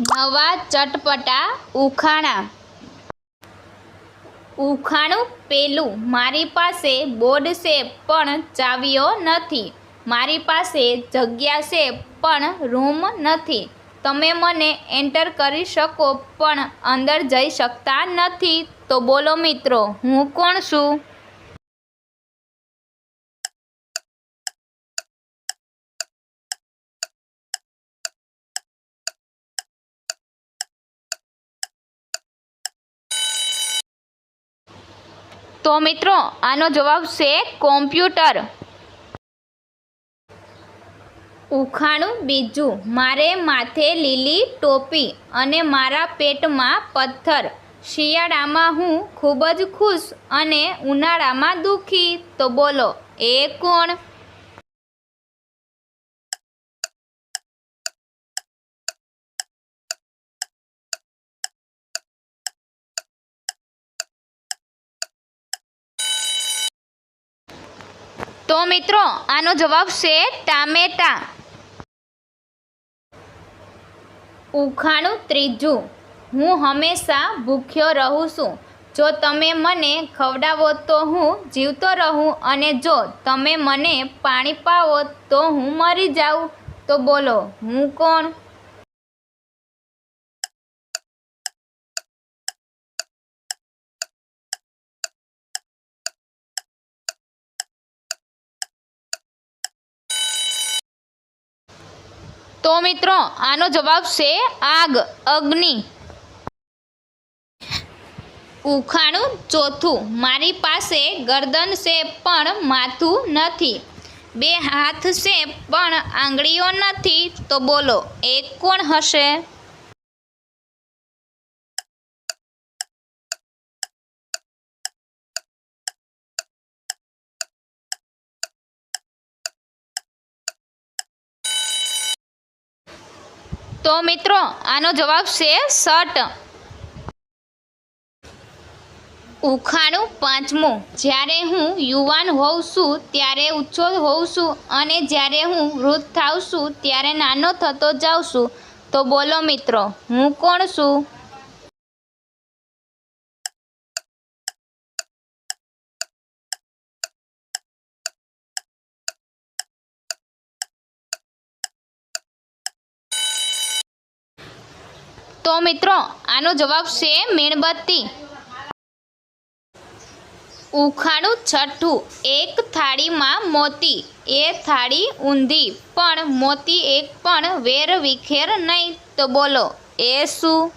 નવા ચટપટા ઉખાણા. ઉખાણું પેલું. મારી પાસે બોર્ડ છે પણ ચાવીઓ નથી. મારી પાસે જગ્યા છે પણ રૂમ નથી. તમે મને એન્ટર કરી શકો, પણ અંદર જઈ શકતા નથી. તો બોલો મિત્રો, હું કોણ છું? તો મિત્રો, આનો જવાબ છે કોમ્પ્યુટર. ઉખાણું બીજું, મારે માથે લીલી ટોપી અને મારા પેટમાં પથ્થર. શિયાળામાં હું ખૂબ જ ખુશ અને ઉનાળામાં દુઃખી. તો બોલો, એ કોણ? તો મિત્રો, આનો જવાબ છે ટામેટા. ઉખાણું ત્રીજું. હું હંમેશા ભૂખ્યો રહું છું. જો તમે મને ખવડાવો તો હું જીવતો રહું અને જો તમે મને પાણી પાવો તો હું મરી જાઉં. તો બોલો, હું કોણ? તો મિત્રો, આનો જવાબ છે આગ, અગ્નિ. ઉખાણું ચોથું. મારી પાસે ગરદન છે, પણ માથું નથી. બે હાથ છે, પણ આંગળીઓ નથી. તો બોલો, એ કોણ હશે? તો મિત્રો આનો જવાબ છે શર્ટ ઉખાણું પાંચમું જ્યારે હું યુવાન હોઉં છું ત્યારે ઊંચો હોઉં છું અને જ્યારે હું વૃદ્ધ થાઉં છું ત્યારે નાનો થતો જાઉં છું તો બોલો મિત્રો હું કોણ છું તો મિત્રો, આનો જવાબ છે મીણબત્તી. ઉખાણું છઠ્ઠું, એક થાળીમાં મોતી, એ થાળી ઊંધી, પણ મોતી એક પણ વેર વિખેર નહીં. તો બોલો, એ શું?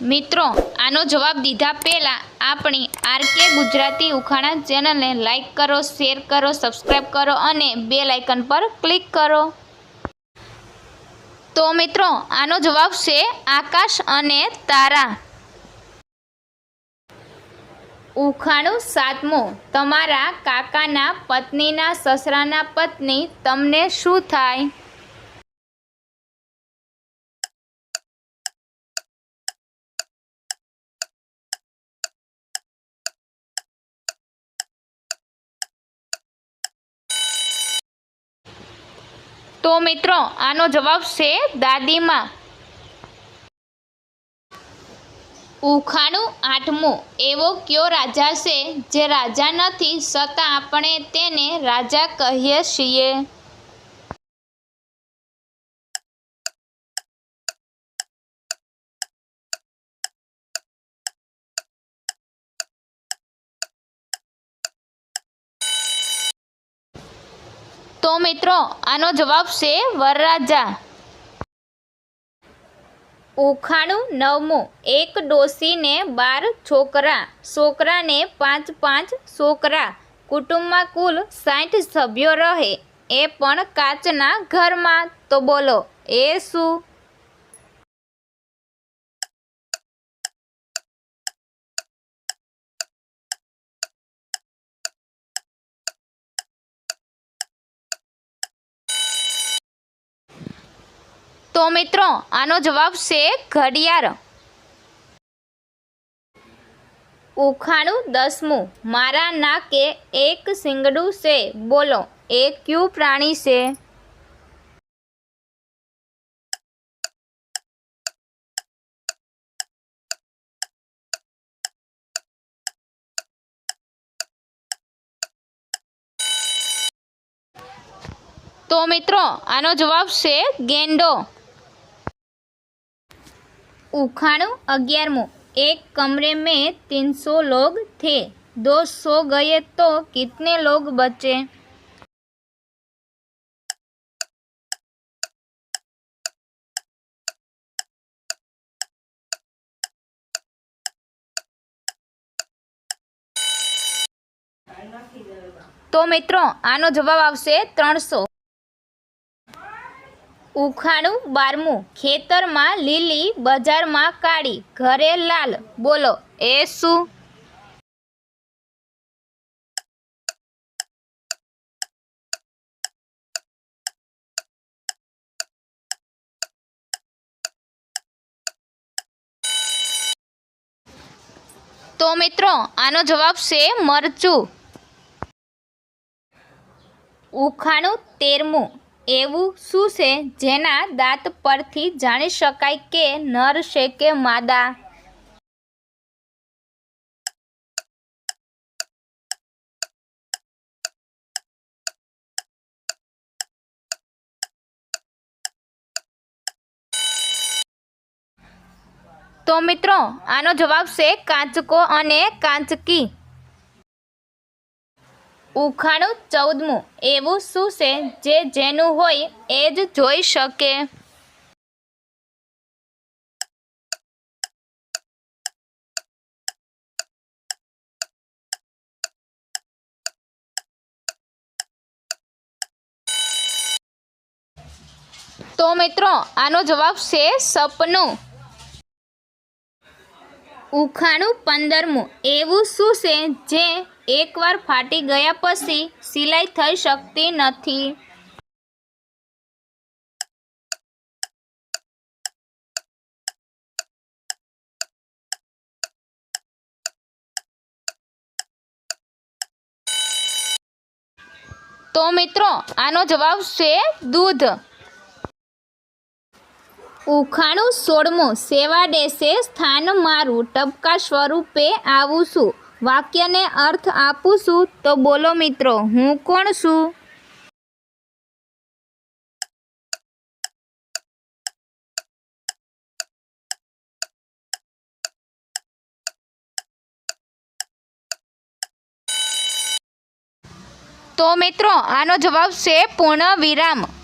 મિત્રો, આનો જવાબ દીધા પહેલાં આપણી આરકે ગુજરાતી ઉખાણા ચેનલને લાઇક કરો શેર કરો સબસ્ક્રાઈબ કરો અને બે લાઇકન પર ક્લિક કરો. તો મિત્રો, આનો જવાબ છે આકાશ અને તારા. ઉખાણું સાતમું, તમારા કાકાના પત્નીના સસરાના પત્ની તમને શું થાય? તો મિત્રો, આનો જવાબ છે દાદીમાં. ઉખાણું આઠમું. એવો કયો રાજા છે જે રાજા નથી છતાં આપણે તેને રાજા કહીએ છીએ? તો મિત્રો, આનો જવાબ છે વરરાજા. ઉખાણું નવમું, એક ડોસીને બાર છોકરા, છોકરાને પાંચ પાંચ છોકરા, કુટુંબમાં કુલ સાઠ સભ્યો રહે. એ પણ કાચના ઘરમાં. તો બોલો, એ શું? તો મિત્રો, આનો જવાબ છે ઘડિયાળ. ઉખાણું દસમું. મારા નાકે એક શિંગડું છે. બોલો, એ ક્યુ પ્રાણી છે? તો મિત્રો, આનો જવાબ છે ગેંડો. उखाणु अग्यारहमो एक कमरे में तीन सौ लोग थे दो सौ गए तो कितने लोग बचे તો મિત્રો આનો જવાબ આવશે ત્રણસો ઉખાણું બારમું. ખેતરમાં લીલી બજારમાં કાળી. ઘરે લાલ. બોલો, એ શું? તો મિત્રો, આનો જવાબ છે મરચું. ઉખાણું તેરમું. એવું શું છે જેના દાંત પરથી જાણી શકાય કે નર છે કે માદા? તો મિત્રો, આનો જવાબ છે કાચકો અને કાચકી. ઉખાણું ચૌદમું. એવું શું છે જે જેનું હોય એ જ જોઈ શકે? તો મિત્રો, આનો જવાબ છે સપનું. ઉખાણું પંદરમું. એવું શું છે જે એકવાર ફાટી ગયા પછી સિલાઈ થઈ શકતી નથી. તો મિત્રો, આનો જવાબ છે દૂધ. ઉખાણું સોળમું સેવા દેશે સ્થાન મારું, ટપકા સ્વરૂપે આવું છું. વાક્યને અર્થ આપું છું, તો બોલો મિત્રો, હું કોણ છું? તો મિત્રો, આનો જવાબ છે પૂર્ણ વિરામ.